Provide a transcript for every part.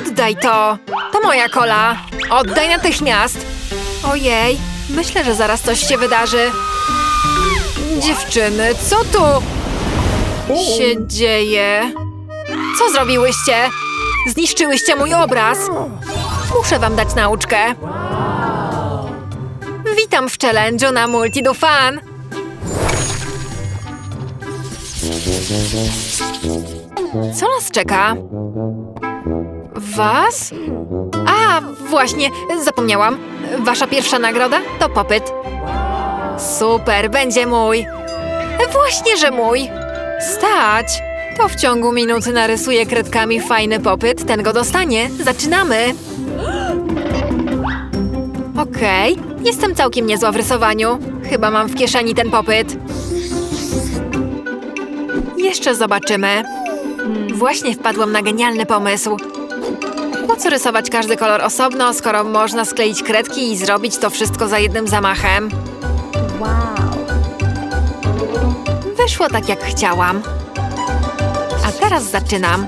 Oddaj to! To moja kola! Oddaj natychmiast! Ojej, myślę, że zaraz coś się wydarzy. Dziewczyny, co tu się dzieje? Co zrobiłyście? Zniszczyłyście mój obraz! Muszę wam dać nauczkę. Witam w challenge'u na Multi do Fan. Co nas czeka? Was? A, właśnie, zapomniałam. Wasza pierwsza nagroda to popyt. Super, będzie mój. Właśnie, że mój. Stać. To w ciągu minuty narysuję kredkami fajny popyt, ten go dostanie. Zaczynamy. Okej, jestem całkiem niezła w rysowaniu. Chyba mam w kieszeni ten popyt. Jeszcze zobaczymy. Właśnie wpadłam na genialny pomysł. Po co rysować każdy kolor osobno, skoro można skleić kredki i zrobić to wszystko za jednym zamachem? Wyszło tak, jak chciałam. A teraz zaczynam.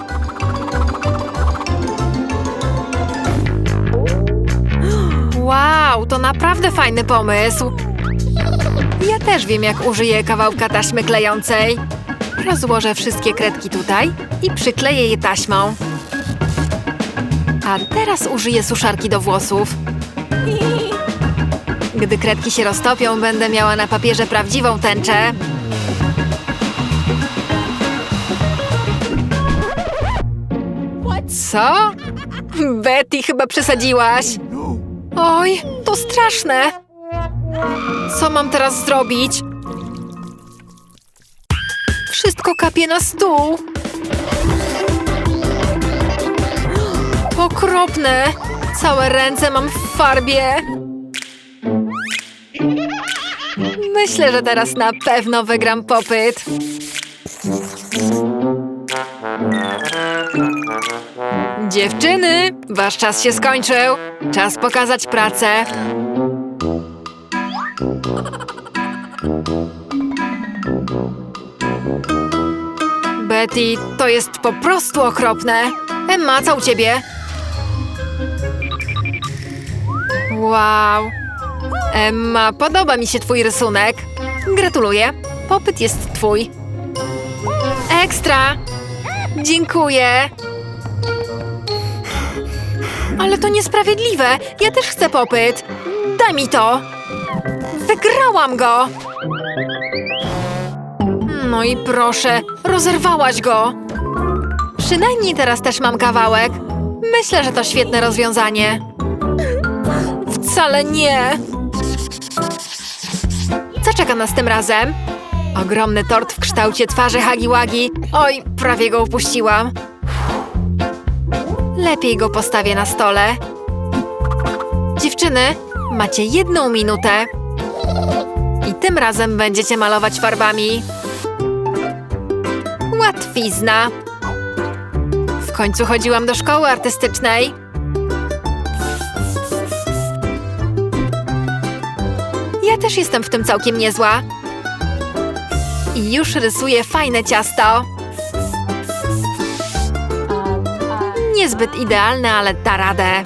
Wow, to naprawdę fajny pomysł. Ja też wiem, jak użyję kawałka taśmy klejącej. Rozłożę wszystkie kredki tutaj i przykleję je taśmą. A teraz użyję suszarki do włosów. Gdy kredki się roztopią, będę miała na papierze prawdziwą tęczę. Co? Betty, chyba przesadziłaś. Oj, to straszne. Co mam teraz zrobić? Wszystko kapie na stół. Okropne. Całe ręce mam w farbie. Myślę, że teraz na pewno wygram popyt. Dziewczyny, wasz czas się skończył. Czas pokazać pracę. Betty, to jest po prostu okropne. Emma, co u ciebie? Wow. Emma, podoba mi się twój rysunek. Gratuluję. Popyt jest twój. Ekstra. Dziękuję. Ale to niesprawiedliwe. Ja też chcę popyt. Daj mi to. Wygrałam go. No i proszę, rozerwałaś go. Przynajmniej teraz też mam kawałek. Myślę, że to świetne rozwiązanie. Wcale nie. Co czeka nas tym razem? Ogromny tort w kształcie twarzy Hagi-Wagi. Oj, prawie go upuściłam. Lepiej go postawię na stole. Dziewczyny, macie jedną minutę. I tym razem będziecie malować farbami. Łatwizna. W końcu chodziłam do szkoły artystycznej. Też jestem w tym całkiem niezła. I już rysuję fajne ciasto. Niezbyt idealne, ale da radę.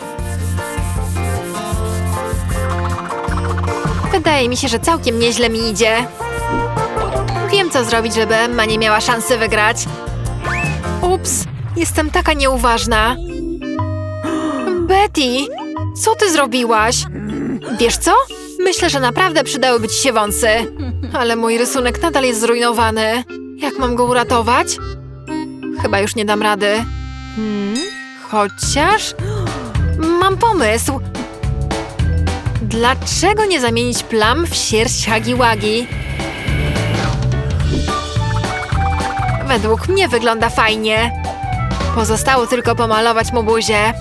Wydaje mi się, że całkiem nieźle mi idzie. Wiem, co zrobić, żeby Emma nie miała szansy wygrać. Ups, jestem taka nieuważna. Betty, co ty zrobiłaś? Wiesz co? Myślę, że naprawdę przydałyby ci się wąsy. Ale mój rysunek nadal jest zrujnowany. Jak mam go uratować? Chyba już nie dam rady. Hmm? Chociaż... Mam pomysł. Dlaczego nie zamienić plam w sierść Hagi-Wagi? Według mnie wygląda fajnie. Pozostało tylko pomalować mu buzię.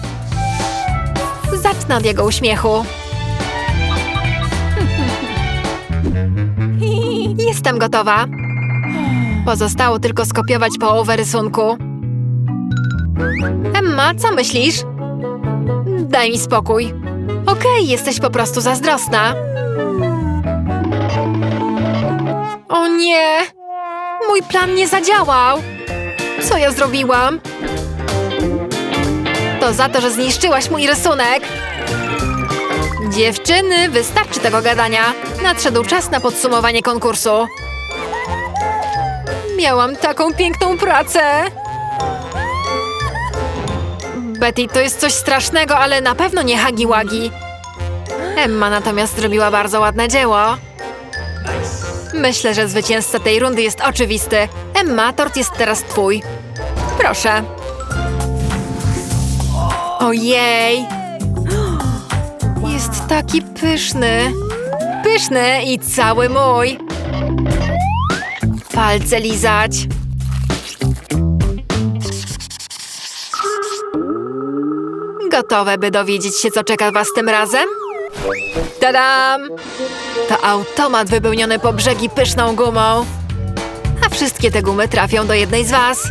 Zacznę od jego uśmiechu. Jestem gotowa. Pozostało tylko skopiować połowę rysunku. Emma, co myślisz? Daj mi spokój. Okej, jesteś po prostu zazdrosna. O nie! Mój plan nie zadziałał! Co ja zrobiłam? To za to, że zniszczyłaś mój rysunek. Dziewczyny, wystarczy tego gadania. Nadszedł czas na podsumowanie konkursu. Miałam taką piękną pracę. Betty, to jest coś strasznego, ale na pewno nie Hagi-Wagi. Emma natomiast zrobiła bardzo ładne dzieło. Myślę, że zwycięzca tej rundy jest oczywisty. Emma, tort jest teraz twój. Proszę. Ojej! Taki pyszny. Pyszny i cały mój. Palce lizać. Gotowe, by dowiedzieć się, co czeka was tym razem? Tadam! To automat wypełniony po brzegi pyszną gumą. A wszystkie te gumy trafią do jednej z was.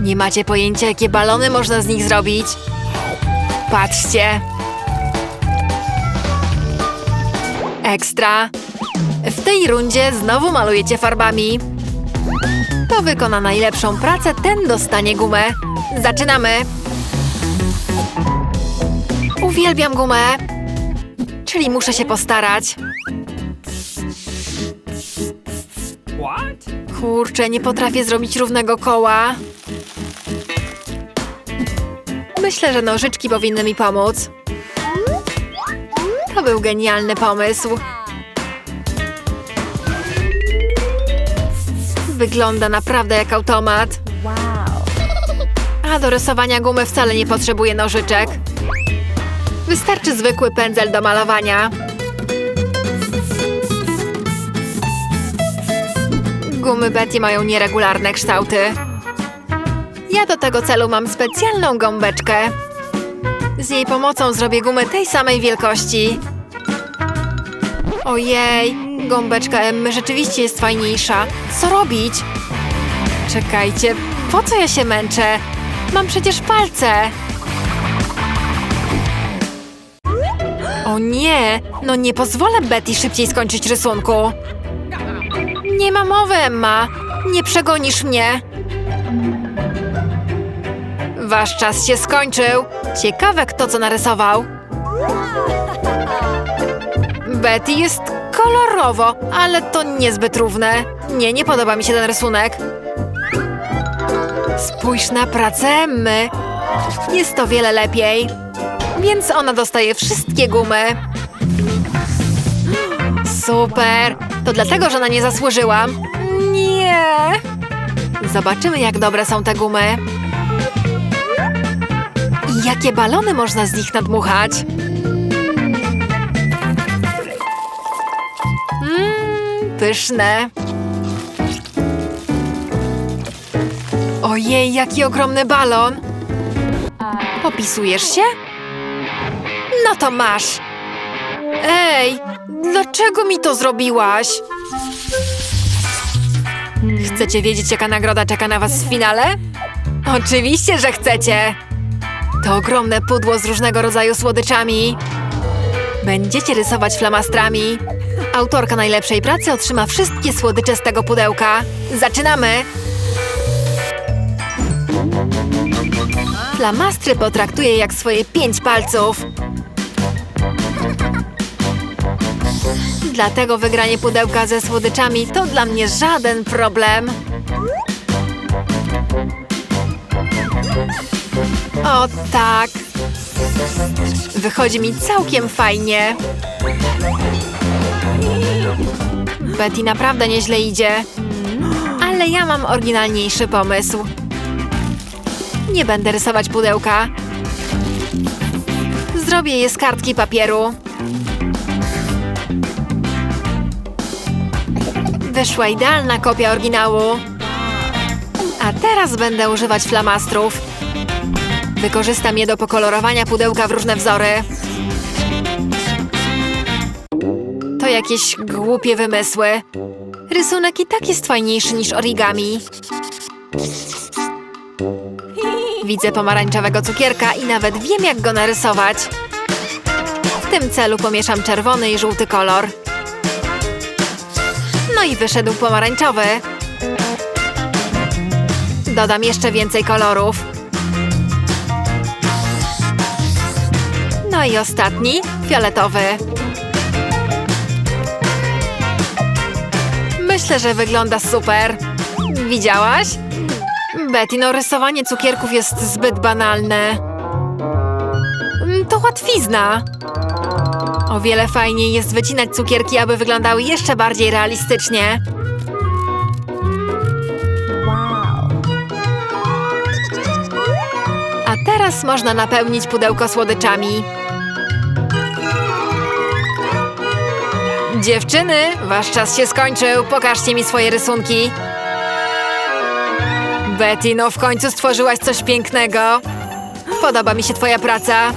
Nie macie pojęcia, jakie balony można z nich zrobić. Patrzcie. Ekstra. W tej rundzie znowu malujecie farbami. Kto wykona najlepszą pracę, ten dostanie gumę. Zaczynamy. Uwielbiam gumę. Czyli muszę się postarać. Kurczę, nie potrafię zrobić równego koła. Myślę, że nożyczki powinny mi pomóc. To był genialny pomysł. Wygląda naprawdę jak automat. A do rysowania gumy wcale nie potrzebuję nożyczek. Wystarczy zwykły pędzel do malowania. Gumy Betty mają nieregularne kształty. Ja do tego celu mam specjalną gąbeczkę. Z jej pomocą zrobię gumę tej samej wielkości. Ojej, gąbeczka Emmy rzeczywiście jest fajniejsza. Co robić? Czekajcie, po co ja się męczę? Mam przecież palce. O nie, no nie pozwolę Betty szybciej skończyć rysunku. Nie ma mowy, Emma. Nie przegonisz mnie. Wasz czas się skończył. Ciekawe, kto co narysował. Betty jest kolorowo, ale to niezbyt równe. Nie, nie podoba mi się ten rysunek. Spójrz na pracę Emmy. Jest to wiele lepiej. Więc ona dostaje wszystkie gumy. Super! To dlatego, że na nie zasłużyłam. Nie! Zobaczymy, jak dobre są te gumy. Jakie balony można z nich nadmuchać. Mmm, pyszne. Ojej, jaki ogromny balon. Popisujesz się? No to masz. Ej, dlaczego mi to zrobiłaś? Chcecie wiedzieć, jaka nagroda czeka na was w finale? Oczywiście, że chcecie! To ogromne pudło z różnego rodzaju słodyczami. Będziecie rysować flamastrami. Autorka najlepszej pracy otrzyma wszystkie słodycze z tego pudełka. Zaczynamy! Flamastry potraktuję jak swoje pięć palców. Dlatego wygranie pudełka ze słodyczami to dla mnie żaden problem. O tak. Wychodzi mi całkiem fajnie. Betty naprawdę nieźle idzie. Ale ja mam oryginalniejszy pomysł. Nie będę rysować pudełka. Zrobię je z kartki papieru. Wyszła idealna kopia oryginału. A teraz będę używać flamastrów. Wykorzystam je do pokolorowania pudełka w różne wzory. To jakieś głupie wymysły. Rysunek i tak jest fajniejszy niż origami. Widzę pomarańczowego cukierka i nawet wiem, jak go narysować. W tym celu pomieszam czerwony i żółty kolor. No i wyszedł pomarańczowy. Dodam jeszcze więcej kolorów. No i ostatni, fioletowy. Myślę, że wygląda super. Widziałaś? Betty, no rysowanie cukierków jest zbyt banalne. To łatwizna. O wiele fajniej jest wycinać cukierki, aby wyglądały jeszcze bardziej realistycznie. Teraz można napełnić pudełko słodyczami. Dziewczyny, wasz czas się skończył. Pokażcie mi swoje rysunki. Betty, no w końcu stworzyłaś coś pięknego. Podoba mi się twoja praca.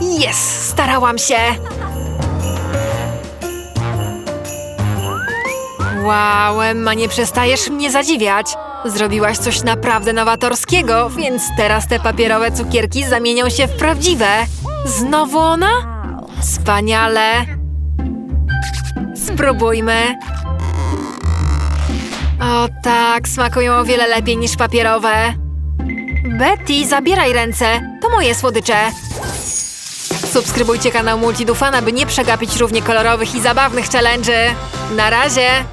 Jest, starałam się. Wow, Emma, nie przestajesz mnie zadziwiać. Zrobiłaś coś naprawdę nowatorskiego, więc teraz te papierowe cukierki zamienią się w prawdziwe. Znowu ona? Wspaniale. Spróbujmy. O tak, smakują o wiele lepiej niż papierowe. Betty, zabieraj ręce. To moje słodycze. Subskrybujcie kanał Multidufana, by nie przegapić równie kolorowych i zabawnych challenge'y. Na razie!